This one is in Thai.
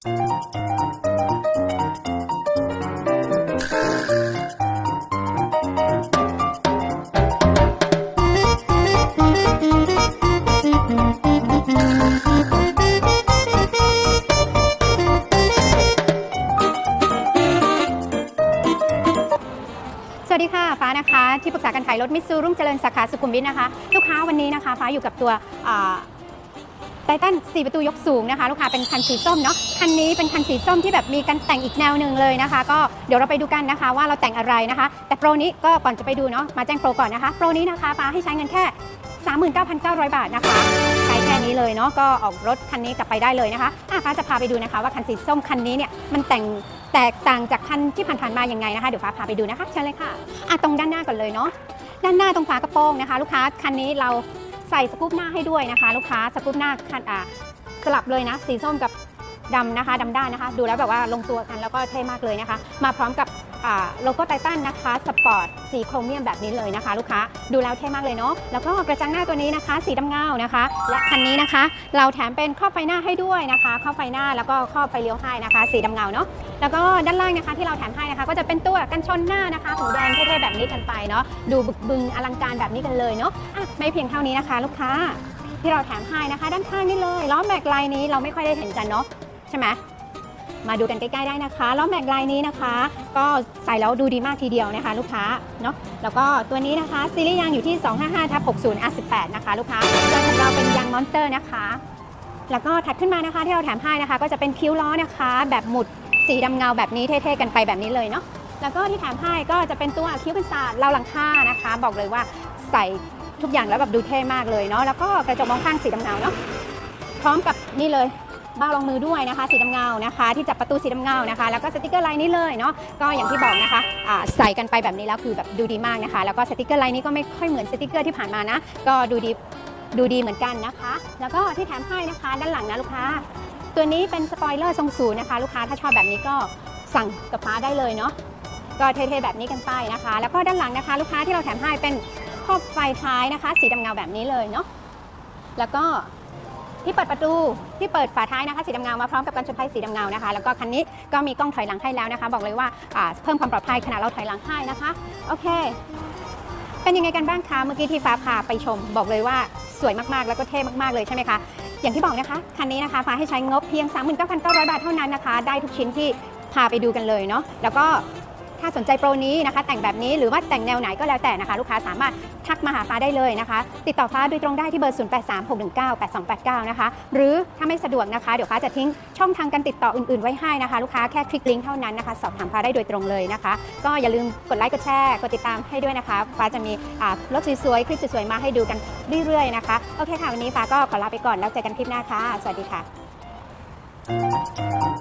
สวัสดีค่ะ ฟ้านะคะ ที่ปรึกษาการขายรถมิตซูรุ่งเจริญสาขาสุขุมวิทนะคะ ลูกค้าวันนี้นะคะ ฟ้าอยู่กับตัว ไททัน4ประตูยกสูงนะคะ ลูกค้าเป็นคันสีส้มเนาะคันนี้เป็นคันสีส้มที่แบบมีการแต่งอีกแนวหนึ่งเลยนะคะ ก็เดี๋ยวเราไปดูกันนะคะว่าเราแต่งอะไรนะคะ แต่โปรนี้ก็ก่อนจะไปดูเนาะมาแจ้งโปรก่อนนะคะ โปรนี้นะคะฟ้าให้ใช้เงินแค่ 39,900 บาทนะคะใช้แค่นี้เลยเนาะก็ออกรถคันนี้กลับไปได้เลยนะคะอะฟ้าจะพาไปดูนะคะว่าคันสีส้มคันนี้เนี่ยมันแต่งแตกต่างจากคันที่ผ่านๆมาอยังไงนะคะเดี๋ยวฟ้าพาไปดูนะคะเชิญเลยค่ะอะตรงด้านหน้าก่อนเลยเนาะด้านหน้าตรงฝากระโปรงนะคะ ลูกค้าคันนี้เรา ใส่สกู๊ปหน้าให้ด้วยนะคะ ลูกค้าสกู๊ปหน้าคันอะสลับเลยนะ สีส้มกับดำนะคะดำด้านนะคะ ดูแล้วแบบว่าลงตัวกันแล้วก็เท่มากเลยนะคะ มาพร้อมกับ โลโก้ไททันนะคะสปอร์ตสีโครเมียมแบบนี้เลยนะคะลูกค้าดูแล้วเท่มากเลยเนาะแล้วก็กระจังหน้าตัวนี้นะคะ สีดำเงานะคะ และคันนี้นะคะ เราแถมเป็นครอบไฟหน้าให้ด้วยนะคะครอบไฟหน้าแล้วก็ครอบไฟเลี้ยวให้นะคะ สีดำเงาเนาะแล้วก็ด้านล่างนะคะที่เราแถมให้นะคะ ก็จะเป็นตัวกันชนหน้านะคะหูแดงเท่ๆแบบนี้กันไปเนาะดูบึกบึงอลังการแบบนี้กันเลยเนาะอะไม่เพียงเท่านี้นะคะ ลูกค้าที่เราแถมให้นะคะ ด้านข้างนี่เลยล้อแม็กลายนี้เราไม่ค่อยได้เห็นกันเนาะใช่ไหมมาดูกันใกล้ๆได้นะคะล้อแม็กลายนี้นะคะ ก็ ใส่แล้วดูดีมากทีเดียวนะคะ ลูกค้าเนาะแล้วก็ตัวนี้นะคะซีรีส์ยางอยู่ที่ 255ทับ60 R18 นะคะลูกค้ายางของเราเป็นยางมอนสเตอร์นะคะ แล้วก็ถัดขึ้นมานะคะที่เราแถมให้นะคะ ก็จะเป็นคิ้วล้อนะคะ แบบหมุดสีดำเงาแบบนี้เท่ๆกันไปแบบนี้เลยเนาะแล้วก็ที่แถมให้ก็จะเป็นตัวคิ้วกันศาสตร์เราหลังค่านะคะ บอกเลยว่าใส่ทุกอย่างแล้วแบบดูเท่มากเลยเนาะแล้วก็กระจกมองข้างสีดำเงาเนาะพร้อมกับนี่เลย บ้ารองมือด้วยนะคะ สีดำเงานะคะ ที่จับประตูสีดำเงานะคะ แล้วก็สติกเกอร์ลายนี้เลยเนาะก็อย่างที่บอกนะคะอ่าใส่กันไปแบบนี้แล้วคือแบบดูดีมากนะคะ แล้วก็สติกเกอร์ลายนี้ก็ไม่ค่อยเหมือนสติกเกอร์ที่ผ่านมานะ ก็ดูดีดูดีเหมือนกันนะคะ แล้วก็ที่แถมให้นะคะ ด้านหลังนะลูกค้า ตัวนี้เป็นสปอยเลอร์ทรงสูงนะคะ ลูกค้าถ้าชอบแบบนี้ก็สั่งกับฟ้าได้เลยเนาะก็เท่ๆแบบนี้กันไปนะคะ แล้วก็ด้านหลังนะคะ ลูกค้าที่เราแถมให้เป็นครอบไฟท้ายนะคะ สีดำเงาแบบนี้เลยเนาะแล้วก็ ที่เปิดประตูที่เปิดฝาท้ายนะคะสีดำเงามาพร้อมกับกันชนท้ายสีดำเงานะคะ แล้วก็คันนี้ก็มีกล้องถอยหลังให้แล้วนะคะ บอกเลยว่าอ่าเพิ่มความปลอดภัยขณะเราถอยหลังให้นะคะโอเค เป็นยังไงกันบ้างคะเมื่อกี้ที่ฟ้าพาไปชม บอกเลยว่าสวยมากๆ แล้วก็เท่มากๆเลยใช่ไหมคะอย่างที่บอกนะคะคันนี้นะคะฟ้าให้ใช้งบเพียง 39,900 บาทเท่านั้นนะคะ ได้ทุกชิ้นที่พาไปดูกันเลยเนาะแล้วก็ ถ้าสนใจโปรนี้นะคะ แต่งแบบนี้หรือว่าแต่งแนวไหนก็แล้วแต่นะคะ ลูกค้าสามารถทักมาหาฟ้าได้เลยนะคะ ติดต่อฟ้าโดยตรงได้ที่เบอร์ 0836198289 นะคะ หรือถ้าไม่สะดวกนะคะ เดี๋ยวฟ้าจะทิ้งช่องทางการติดต่ออื่นๆไว้ให้นะคะ ลูกค้าแค่คลิกลิงก์เท่านั้นนะคะ สอบถามฟ้าได้โดยตรงเลยนะคะ ก็อย่าลืมกดไลค์กดแชร์กดติดตามให้ด้วยนะคะฟ้าจะมีรถสวยๆคลิปสวยๆมาให้ดูกันเรื่อยๆนะคะโอเคค่ะวันนี้ฟ้าก็ขอลาไปก่อนแล้วเจอกันคลิปหน้าค่ะสวัสดีค่ะ Thank you.